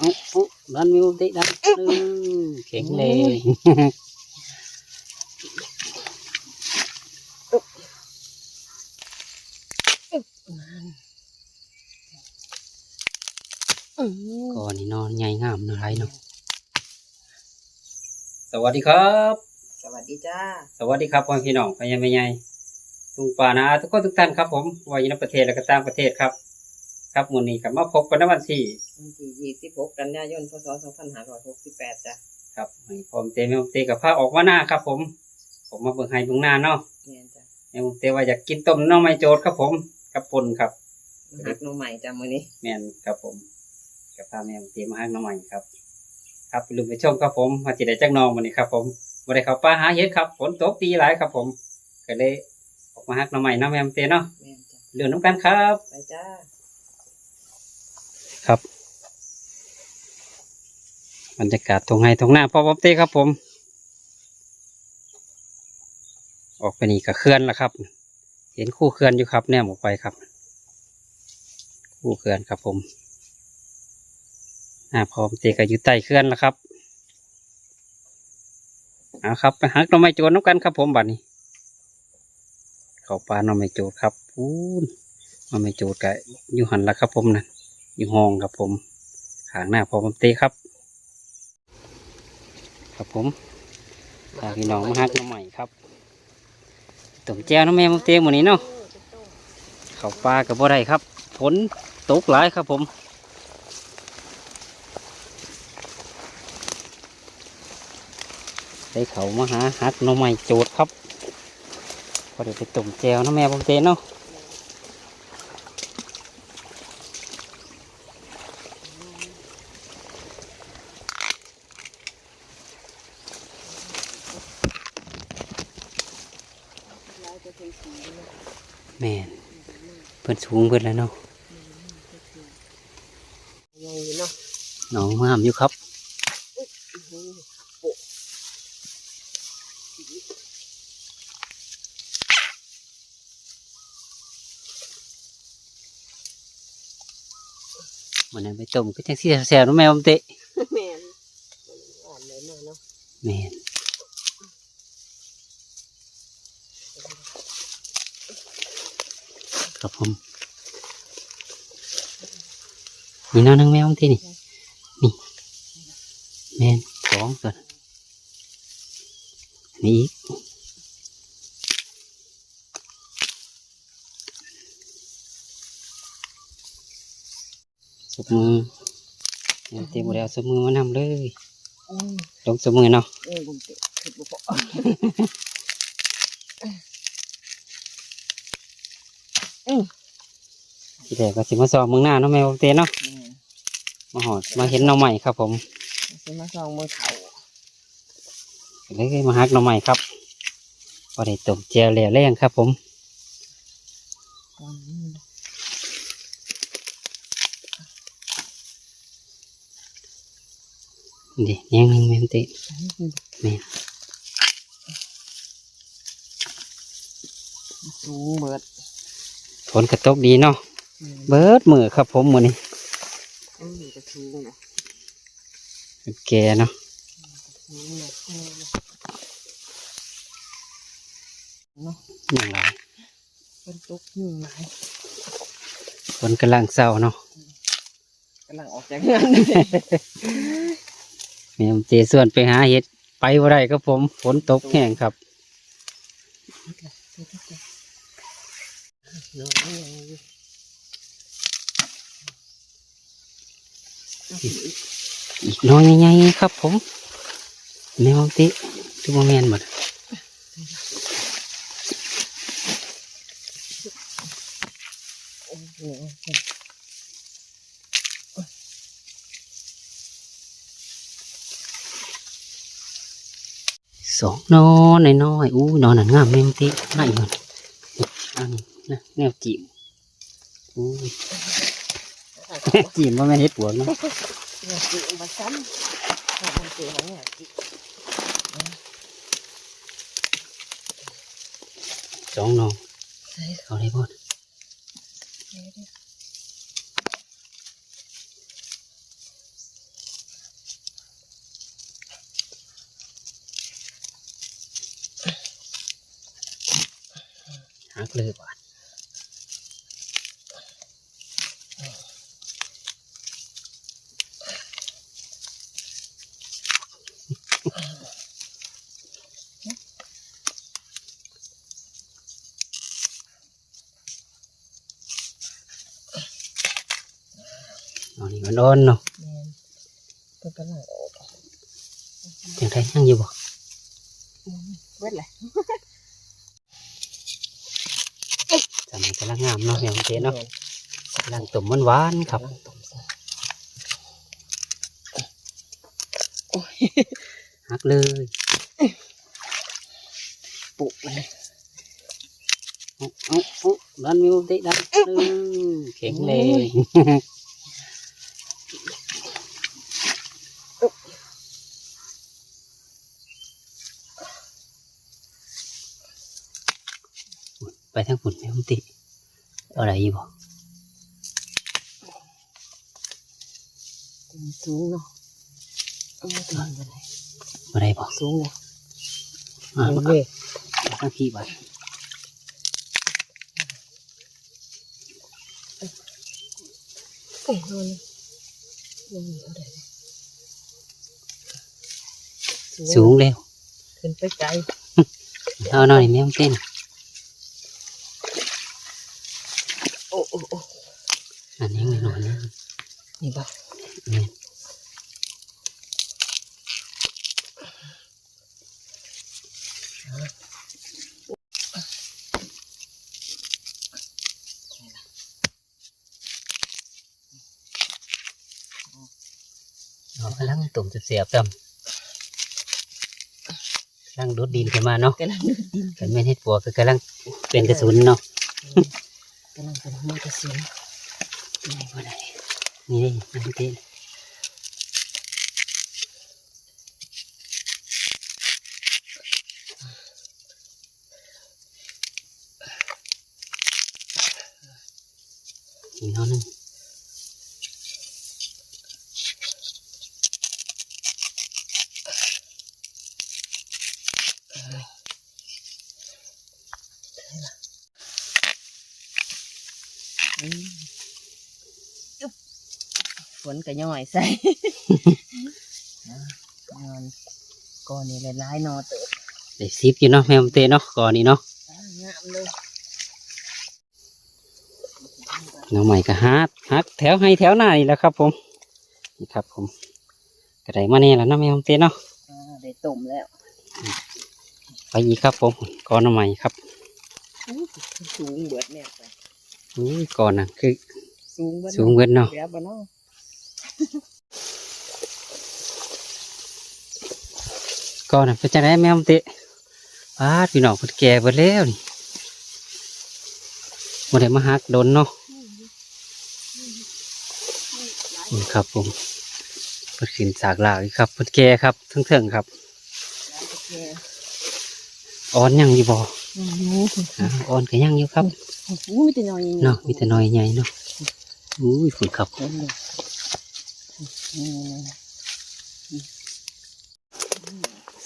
เอาเอาดันมิวติดันอืมแข็งแรงก่อนนี่นอนใหญ่งามนะไรเนาะสวัสดีครับ สวัสดีจ้า สวัสดีครับพ่อพี่น้องพญาไม่ใหญ่ลุงป่านาอาทุกคนทุกท่านครับผมวายู่ในประเทศและก็ต่างประเทศครับ ครับมื้อนี้ก็มาพบกันในวันที่วันที่ยี่สิบหกกันยายนพศสองพันห้าร้อยหกสิบแปดจ้ะครับให้ผมเตแม่ผมเตกับผ้าออกมาหน้าครับ ผม ผมมาเบิ่งให้เบิ่งหน้าเนาะแม่นจ้ะแม่ผมเตว่าอยากกินต้มหน่อไม้โจดครับ ผมกับปนครับมาหักหน้องใหม่จ้ะมื้อนี้แม่นครับผม กับพาแม่ผมเตมาหาหน่อไม้ครับ ครับลืมไปชมครับผมมาจิได้จักหนองวันนี้ครับ ผมบ่ได้เข้าป่าหาเห็ดครับฝนตกตีหลายครับ ผมก็เลยออกมาหักหน่อไม้เนาะแม่ผมเตเนาะแม่นจ้ะเรื่องน้ำกันครับไปจ้า ครับ บรรยากาศทงไห้ทงหน้าพ่อป๊อปเต้ครับผม ออกไปนี่กับเคลื่อนแล้วครับ เห็นคู่เคลื่อนอยู่ครับ แนมออกไปครับ คู่เคลื่อนครับผมอ่าพร้อมเตก็อยู่ใต้เคลื่อนแล้วครับเอาครับไปหักน่องไม้โจรน้ำกันครับผมบัดนี้ เขาปลาหน่อไม้โจรครับพูนหน่อไม้โจรก็อยู่หันละครับผมนะ อีห้องครับผมหางหน้าพอผมเตะครับ ครับผมพาพี่น้องมาฮักน้องใหม่ครับต้มแจ้วน้องแม่มเตะหมดนี้เนาะเขาปลากับบ่ได้ครับฝนตกหลายครับผมได้เขามาหาฮักน้องใหม่โจดครับพอเดี๋ยวไปต้มแจวน้องแม่ผมเตะเนาะ แม่นเพิ่น สูงเพิ่นแล้วเนาะยังอยู่เนาะน้องงามอยู่ครับวันนั้ไปต้มก็จังซี่แซ่บๆน้องแม่ผมเตะแม่นอ่อนเลยเนาะแมนครับผม นี่น้องนึงแม่ผมเตะนี่ นี่แมนสองตัวนี่อีกสุกมือเตรียมแล้วสุกมือมานำเลยลงสุกมือเนาะเออผมเตะคือบ่แรกก็สิมาสอบมืองหน้าเนาะแม่ผมเตเนาะ ม่นมาหอดมาเห็นหน่อใหม่ครับ ผมสิมาซองมือเขาเลยมาฮักหน่อใหม่ครับพอได้ต้มแจวแหล่แรงครับ ผมก่อนนี้นะนี่แยงหนึงแม่ผมเตแม่สูงเบิดฝนกระตกดีเนาะแม่นเบิดมือครับผมมือนี้ อืมจะสูงนะแกเนาะสูงนะเออเนาะอย่างไรเป็นตุกยุ่งหลายฝนกำลังเศร้าเนาะกำลังออกจากงานแม่ผมเตส่วนไปหาเห็ดไปว่าไรครับผมฝนตกแห้งครับน อีกน้อยใหญ่ๆครับผมแม่ผมเตทุกโมเมนต์หมดสองนอนน้อยๆอู้นอนนั่นงามแม่งติไม่หมือนอันนี้นะแนวจีบอู้ จีนว่าไม่เห็ดปวดนะกินมาซ้ำมันเจอของเนี่ยกินสองน้องเอาได้พอดหักเลยก่อนาดอันนี้มันอ่อนเนาะแม่นเพิ่นกำลังออกยังไงยังอยู่บ่เวทเลยจำมันกำลังงามเนาะอย่างเจ๊เนาะกำลังตุ่มมันหวานๆครับกำลังต้มซะโอ้ยหักเลยปุกมันเลยเอาเอาเอาดันมิวติดันอืมแข็งแรงไปทางฝุ่นมิวติเอาอะไรอยู่บ่ อืมสูงเนาะเออถึงมันเลย อะไรบ่สูงเลยอ่าเอามาเลยทางพี่บ่เอ้ยนอนยังมีเอาได้เลย สูงเร็ว ขึ้นไปไกล เอาหน่อยมิว ตินโอ้โอ้โอ้อันนี้ไม่หน่อยนี่นี่บ่เนี่ยเรากำลังตุ่มเสียบๆจำกำลังดูดดินขึ้นมาเนาะกำลังดูดดินกันไม่เห็ดปัวก็กำลังเป็นกระสุนเนาะกำลังเป็นหัวกระสุนนี่บ่ได้นี่ได้นี่เต้นอีกน้อยหนึง นก็ย่อยใส่อะนอนก่อนนี่หลายๆนอเติบได้ซิปอยู่เนาะแม่ผมเต้เนาะก่อนนี้เนาะอ่างามเลยน้องใหม่ก็ฮักฮักแถวให้แถวหน้านี่แหละครับ ผมนี่ครับ ผมกระไดมาเนี่ยแล้วเนาะแม่ผมเต้เนาะอ่าได้ต้มแล้วไปอีกครับ ผมก่อนน้องใหม่ครับอู้หูสูงเบิดแม่ไปอุ้ยก่อนน่ะคือ สูงเบิดสูงเวินเนาะ เดี๋ยวบ่เนาะ ก่อนน่ะเป็นจังไดแม่ผมเต้ปาดพี่น้องเพิ่นแก่เบิดแล้วนี่บ่ได้มาฮักโดนเนาะนี่ครับผมเพิ่นขึ้นจากหลากครับเพิ่นแก่ครับเทิงๆครับอ่อนยังอยู่บ่อ่อนก็ยังอยู่ครับหูมีแต่น้อยเนาะมีแต่น้อยใหญ่เนาะอุ้ยฝุ่นครับ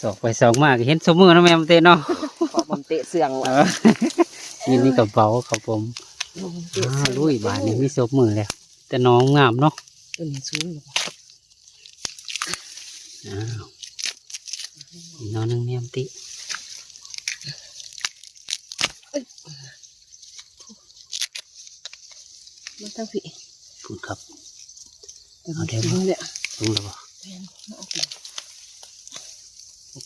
สอกไปสอกมากเห็นสมือเนาะแม่ผมเต้เนาะๆขอผมเตะเสื่องเอว่ะอนี่นี่กับเบาครับผมเตะอ้าเสื่องลุยบานนี่มีศพมือแล้ว แต่น้องงามเนาะตัวนี้สูงอยู่บ่อ้าวอีกน้องหนึงแม่ผมติมาทั้งพี่ฝุ่นครับตัว เอานี้ได้บ่สูงเนี่ยลงแล้วบ่แม่นเอาไป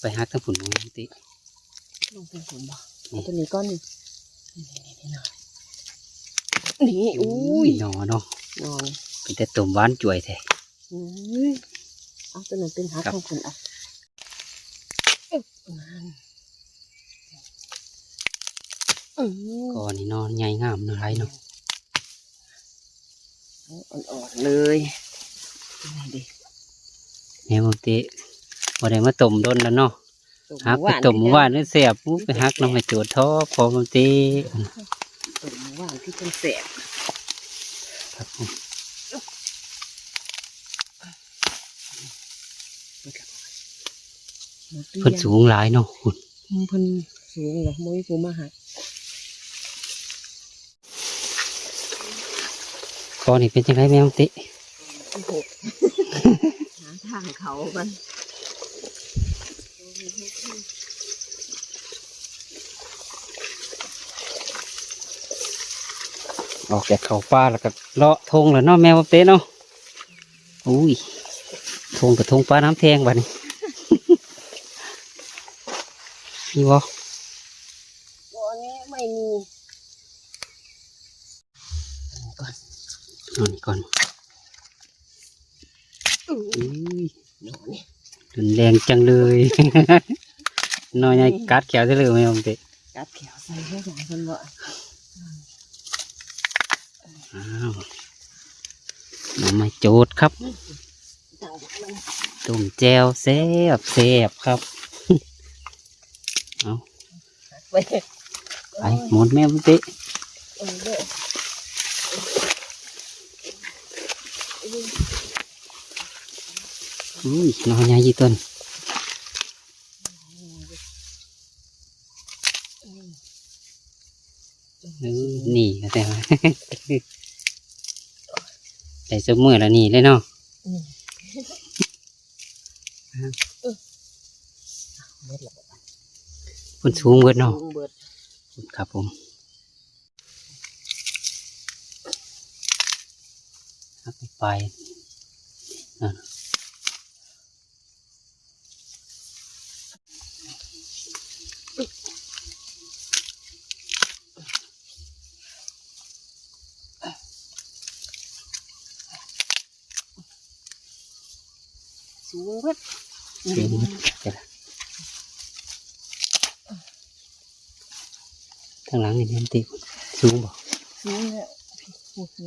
ไปหักทั้งฝุ่นของแม่ผมติลงเป็นผมบ่นี่ตัวนี้ก้อนนี่นี่นี่นี่หน่อยนี่อุ้ยหนอเนาะนอนเป็นแต่ตุ่มหวานจ่วยแท้อุ้ยเอาตัวนั้นเป็นหักครับของคุณอะอึ๊บนั่นอืมก่อนนี่นอนใหญ่งามเนาะไรเนาะอ่อนๆเลย เนี่ยบุติบ่ไหนมาต้มดนแล้วเนาะฮักไปต้มหมูานนี่เสียบปุ๊บไปฮักน้ำให้จูดท้อพอบุติต้มหมูานที่เป็นเสียบครับเพิ่นสูงหลายเนาะคุณเพิ่นสูงเหรอมุ้ยกูมาหาตอนนี้เป็นยังไงแม่ติ ที่หกหาทางเขากันออกจากเขาป่าแล้วก็เลาะทงแล้วเนาะแม่น้องติเนาะอุ้ยทงกับทงปลาน้ำแทงบัดนี้นี่บ่ตัวนี้ไม่มีนอนก่อนอุ้ยหนูนี่ รุนแรงจังเลยนอนใหญ่กัดแขวได้เลยแม่น้องติกัดแขวใส่ให้อย่างคนบ่อ้าวหน่อไม้โจดครับต่างมันต้มแจวแซ่บแซ่บครับเอาไปไปหมดแม่บุติเออเด้ออุ้ยหน่อใหญ่ยี่ต้นเออนี่ก็แต่ว่า ใส่สมือแล้วนี่เลยเนาะ อืมเออเบิดละคุณสูงเบิดเนาะเบิดครับผมเอาไปไปนั่น สูงเบิด สูงเบิดเดี๋ยวนะข้างหลังนี่มันติสูงบ่สูงเนี่ยพูดหย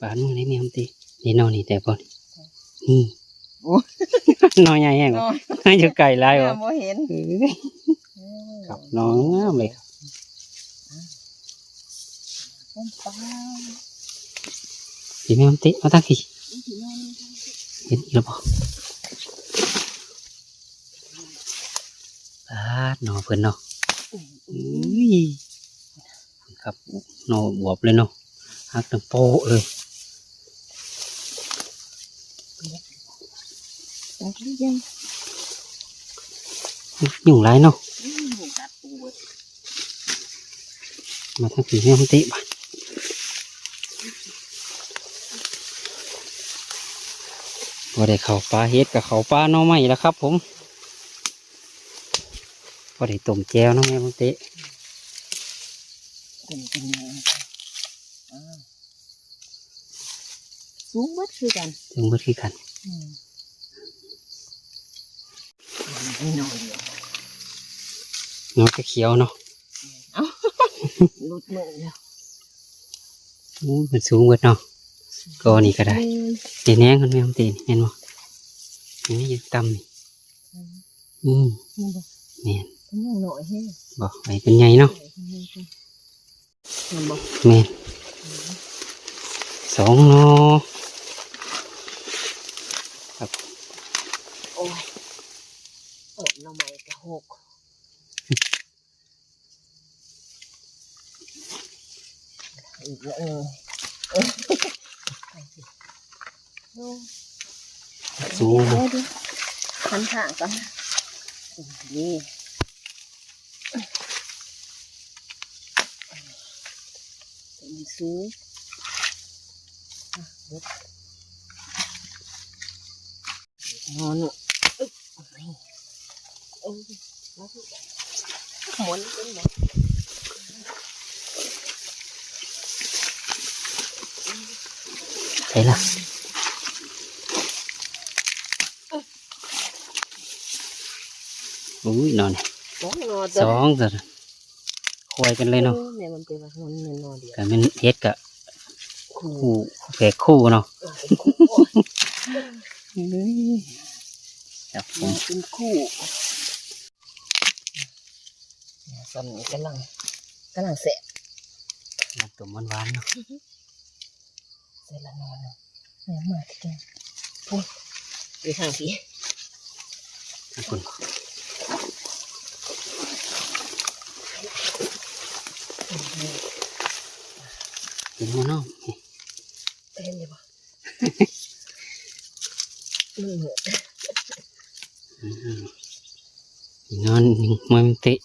บ้านมึงได้มีคำตีนี่นอนนี่แต่บ่นี่โอ้นอนใหญ่แห้งนบ่อนอยู่ไกลหลายบ่บ่เห็นเอ้ยครับนอนงามเลยครับเป็นปลาพี่แม่คำตีมาตั้งพี่เห็นอีกแล้วบ่ปาดนอนเพิ่นเนาะอุ้ยครับนอบวบเลยเนาะหักตั้งโปะเลย ตรงนี้ยังยุ่งไรเนาะอืมกัดปูดมาทางผีแม่คำตีบ้านพอได้เข่าปลาเฮ็ดกับเขาปลาหน้อไม้แล้วครับ ผมพอได้ต้มแจวเน้องแม่คำตีเป็นเป็นยังไงอ่า สูงเบิดคือกันจึงเมื่อกี้กันอืมไม่น้อยเดียวน้องก็เขียวเนาะหลุดมือแล้วอู้มันสูงเบิดเนาะก็นี่ก็ได้เดี๋ยวแหนงคนแม่คำตีนี่เห็นบ่นี่ยังต่ำนี่อืมนี่นี่บ่แม่นเป็นยังหน่อยให้บอกไปเป็นไงเนาะเห็นบ่แม่นสองเนาะ chứ hắn thẳng con đi. Đi xuống. Ngon luôn muốn đến đấy thế là อนนี่เป็นสูงอะเบิดนอนอะอึ๊บนี่เอ้ยมาสิหมุนเป็นแบบใช่ละอุ้ยนอนสองนอสองสิคุยกันเลยเนาะเนี่ยมันเป็นว่ามันเป็นนอเดียวกันเป็นเฮ็ดกับคู่คู่แฝกคู่เนาะเออเป็นคู่ครับผมัมนเป็นคู่เนี่ยซ้ำนี่กำลังกำลังเสะน้ำตุ่มหวานๆเนาะเสร็จแล้วนอนแล้วเนี่ยมาที่แกพูดไปทางพี่ขอบคุณ กินหัวน้องนี่เห็นอยู่ปะมันเหมือนอืมนอนมันเตะ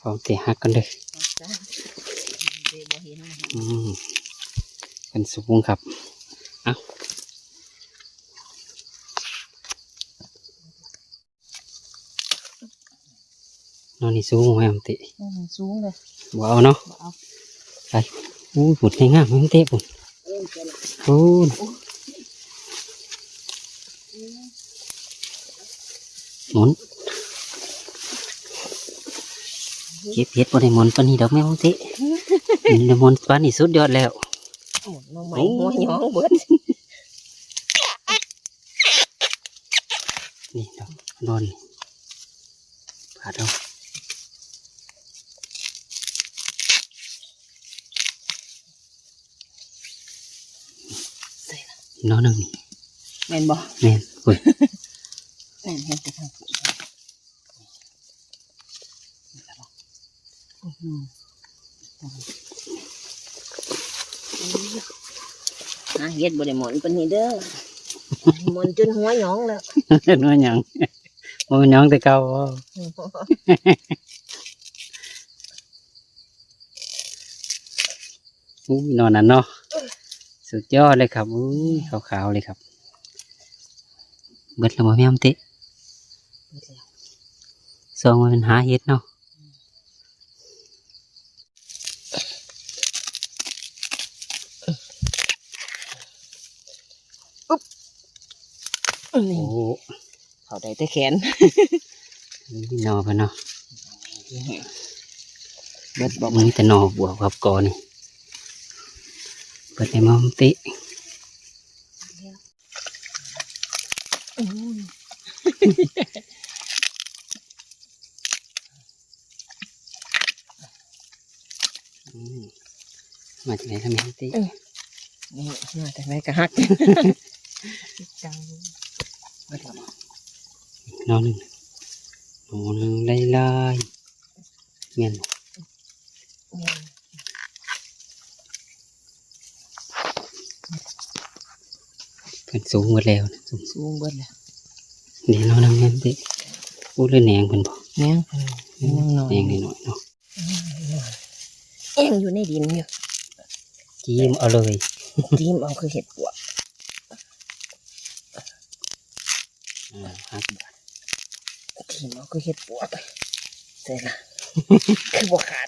พร้อมเตะหักกันเลยจ้าเดี๋ยวบ่เห็นนะอืมเป็นสูงครับเอานอนนี่สูงไหมมันเตะมันสูงเลย บ่เอาเนาะบ่เอาไปอู้หุ่นงามๆมันเตะปุ่นเอ็นจะละโอ้ยหมุนเก็บเห็ดบนไดหมุนปานนี้ดอกแม่มันเตะมันได้หมุนปานนี้สุดยอดแล้วหมดมาใหม่หัวหยองเบิดนี่ดอกนอนนี่ผาดเอา ใส่ละ นอนหนึ่งนี่แม่นบ่แม่นอุ้ยแม่นเห็นแต่ทางผู้อื้อหือหาเฮ็ดบ่ได้หมอนปานนี้เด้อหมอนจนหัวหยองแล้วนอนหยังมันหยังแต่เก่าบ่อู้ยนอนนั่นเนาะ สุดยอดเลยครับอุ้ยขาวๆเลยครับ เบิดแล้วบ่แม่มเตะซองมันเป็นหาเห็ดเนาะอื้อโอ้เขาได้แต่แขนนี่นอไปเนาะเบิดบ่มันแต่นอบวกกับกอนี่เปิดใน มัมติอื้ออืมมาจากไหนทำไมมัมตินี่มาแต่ไหนก็ฮักจังเบิดแล้วบ่นอนหนึ่งนอนหนึ่งไล่ไล่เงี้ย แม่น เป็นสูงหมดแล้วนะสูงสูงเบิดแล้วเดี๋ยวนอนหนึ่งมัมติพูดเรื่องแหนงเป็นบอกแม่งยังนอนแหนงนิดหน่อยเนาะเอ็งอยู่ในดินอยู่จิ้มเอาเลยจีมเอาคือเห็ดปวกอ่าห้าสิบบาทจีมเอาคือเห็ดปวกเสร็จละคือบ่ขาด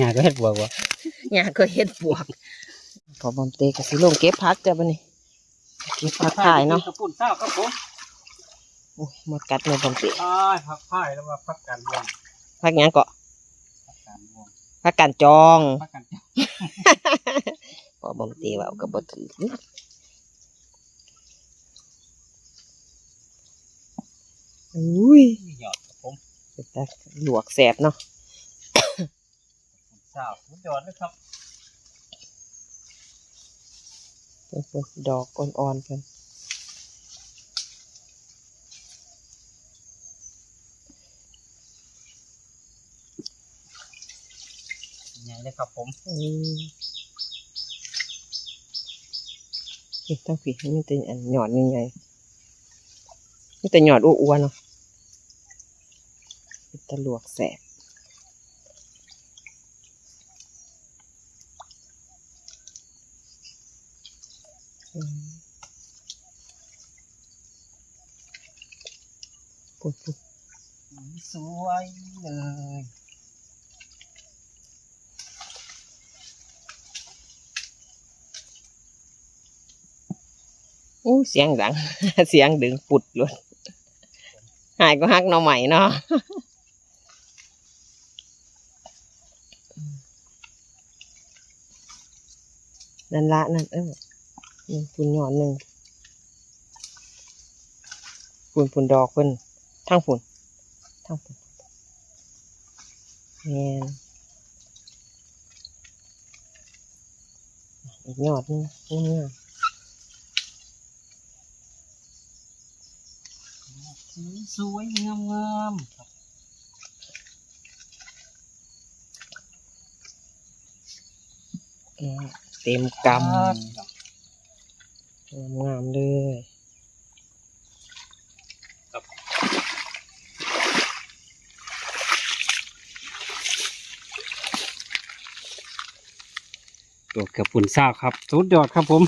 งานก็เฮ็ดบวกวะยาก็เห็ดปวกพอบอมเตก็สิลงเก็บพักจ้ะบัดนี้ เก็บพักขายเนาะกระปุ่นเศร้าครับผมโอ้ยหมดกัดเลยบอมเตพายผักพายแล้วว่าพักการบวงพักหยังเกาะพักการบวงพักกันจองพักการพอบอมเตว่าเอากับบ่ถืออุ้ยหยอดครับผมเป็นตาหลวกแสบเนาะเศร้าสุดยอดเลยครับ เพิ่นๆ ดอกอ่อนๆเพิ่นใหญ่เลยครับผมอืมนี่ตั้งผีนี่เป็นอันหยอดยังไงนี่แต่หยอดอ้วนๆเนาะเป็นตะลวกแสบ ปุ๊บปุ๊บสวยเลยออู้เสียงดัง เสียงดึงปุดเลยหายก็ฮักน่อใหม่เนาะนั่นละนั่นเออ ปุ่นหย่อนหนึ่งปุ่นปุ่นดอกเพิ่นทั้งปุ่นทั้งปุ่นแมนอีกหยอดหนึงงามสวยงามงามๆแกะเต็มกำ งามๆเลยตัวกระปุ่นซากครับสุดยอดครับผม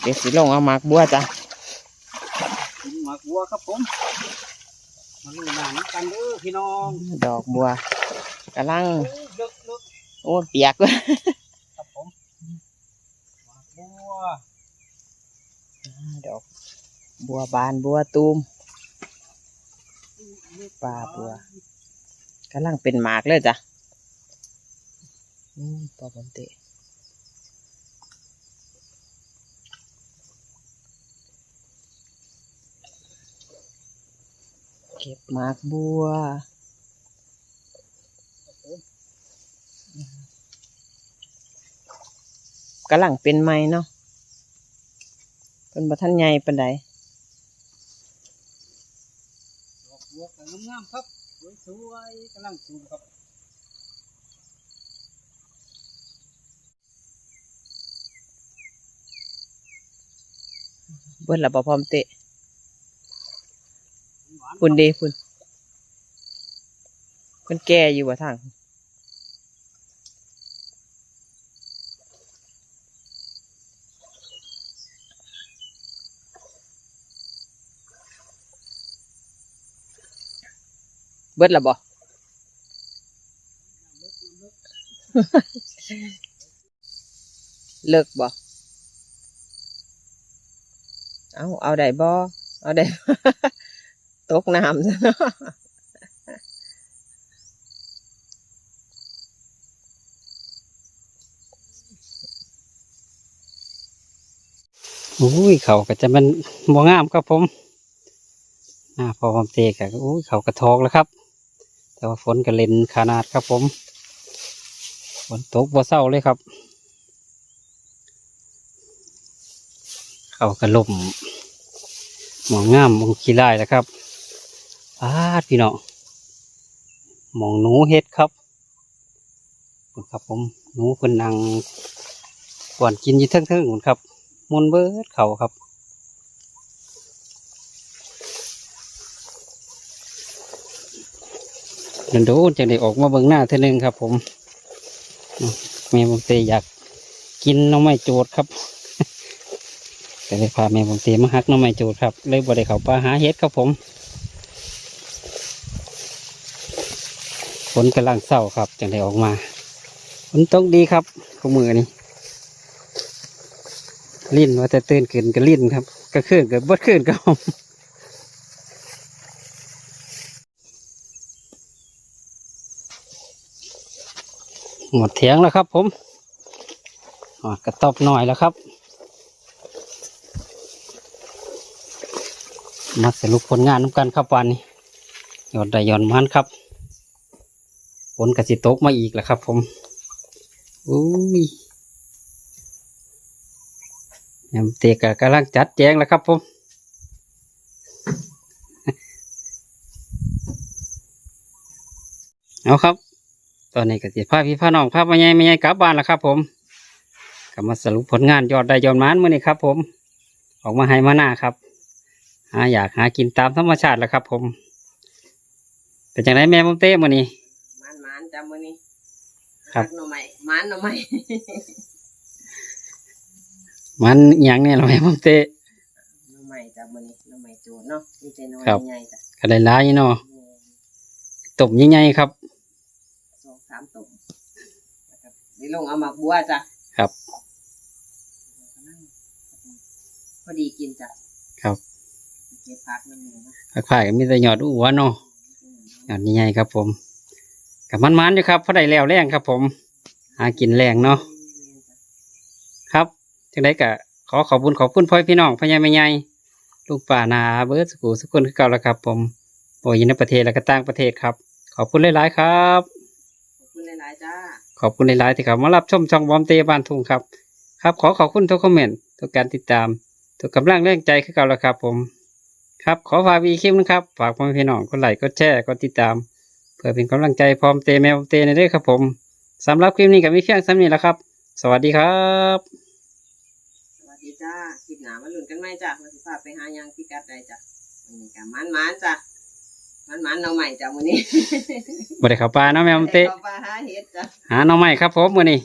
เดี๋ยวสิลงเอาหมากบัวจ้ะหมากบัวครับผมมาลูหนาน้ำกันเด้อพี่น้อง ดอกบัวกำลังเลิกเลิกโอ้เปียกเลย ครับผมหมากบัว ดอกบัวบานบัวตูมปลาบัวกำลังเป็นหมากเลยจ้ะอืมปอผมเตะเก็บหมากบัวกำลังเป็นไม้เนาะ เป็นบัทันใหญ่ปานใดดอกบัวกำลังงามครับสวยสวยๆกำลังสูงครับเบิ้ลละบ่พร้อมเตะหวานพุ่นเดพุ่นเพิ่นแก่อยู่บ่ทาง เบิดละบ่เลิกบ่ เอาเอาได้บ่ เอาได้ตกน้ำซะเนาะอุ้ยเขาก็จะมันบ่งามครับผมหน้าพอผมเตะกะอุ้ยเขากระทอกแล้วครับ แต่ว่าฝนก็เลนขนาดครับผม ฝนตกบ่เศร้าเลยครับ เขากระล่มหมองงามมองขี้ไล่แล้วครับพาพี่น้องมองหนูเฮ็ดครับครับผมหนูเพิ่นนั่งก่อนกินยู่เทิงๆครับมุนเบิดเขาครับ เดินดูจะได้ออกมาเบิ่งหน้าเท่านึงครับ ผมอืมแม่ผมเตอยากกินน้องไม้โจดครับแต่เลยพาแม่ผมเตมาหักน้องไม้โจดครับ เลยบ่ได้เขาปลาหาเฮ็ดครับผมฝนกำลังเศร้าครับจังได้ออกมาฝนตกดีครับขมือนี้ลิ้นว่าจะตื่นขึ้นก็ลิ้นครับ ก็ขึ้นก็บดขึ้นก็ หมดเถียงแล้วครับ ผมอ่ากระตอบหน่อยแล้วครับ มาสรุปผลงานน้ำกันครับวันนี้ยอดได้ยอนมันครับฝนกระสิตกมาอีกแล้วครับ ผมอุ้ยยำเตกะกำลังจัดแจงแล้วครับ ผมเอาครับ ตอนนี้ก็สิพาพี่พาน้องพาพ่อใหญ่แม่ใหญ่กลับบ้านแล้วครับผมก็มาสรุปผลงานยอดได้ยอดหมานมื่อนี้ครับ ผม ออกมาให้มาหน้าครับหาอยากหากินตามธรรมชาติแล้วครับ ผมเป็นจังไรแม่ผมเต้มื่อนี้มันมันๆจำมื้อนี้ครับหักหน่อไม้มันหน่อไม้มันอหย่างเนี่ยเราแม่ผมเต้หน่อไม้จำมื้อนี้หน่อไม้โจรเนาะมีแต่หน่อครับใหญ่ๆจ้ะก็ได้หลายอยู่เนาะแม่นตบใหญ่ๆครับสองสามตุ่มนะครับนี่ลงเอาหมากบัวจ้ะครับกำลังอดีกินจ้ะครับเก็บผักมันอยู่นะผักผ่ายก็มีแต่หยอดอัวเนาะหยอดใหญ่ๆครับ ผมกับมันมันๆอยู่ครับเพราะได้แล้วแรงครับ ผมหากินแรงเนาะครับจังไดก็ขอขอบคุณขอบคุณพ่อพี่น้องพ่อใหญ่แม่ใหญ่ลูกป่านาเบิร์ดสกูสกุลคือเก่าแล้วครับ ผมโอ้ยในประเทศและก็ต่างประเทศครับ ขอบคุณหลายๆครับ จ้า ขอบคุณหลายๆที่เข้ามารับชมช่องบอมเตบ้านทุ่งครับ ครับ ขอขอบคุณทุกคอมเมนต์ทุกการติดตามทุกกำลังแรงใจคือเก่าแล้วครับผม ครับขอฝากวีคลิปนะครับ ฝากพ่อแม่พี่น้องกดไลค์กดแชร์กดติดตาม เพื่อเป็นกำลังใจพร้อมเตแมวเตในเด้อครับผมสำหรับคลิปนี้ก็มีเพียงสำนี้แหล้วครับ สวัสดีครับ สวัสดีจ้าคลิปหนามาลุ้นกันไหมจ้ามาสิพาไปหายังพิกัดใดจ้ะวันนี้กับมันมันๆจ้ะ มันมันๆเอาใหม่จ้ะมื้อนี้บ่ได้เข้าป่าเนาะแมวเตข้าปลาหาเห็ดจ้ะหาหน้องใหม่ครับผมมื้อนี้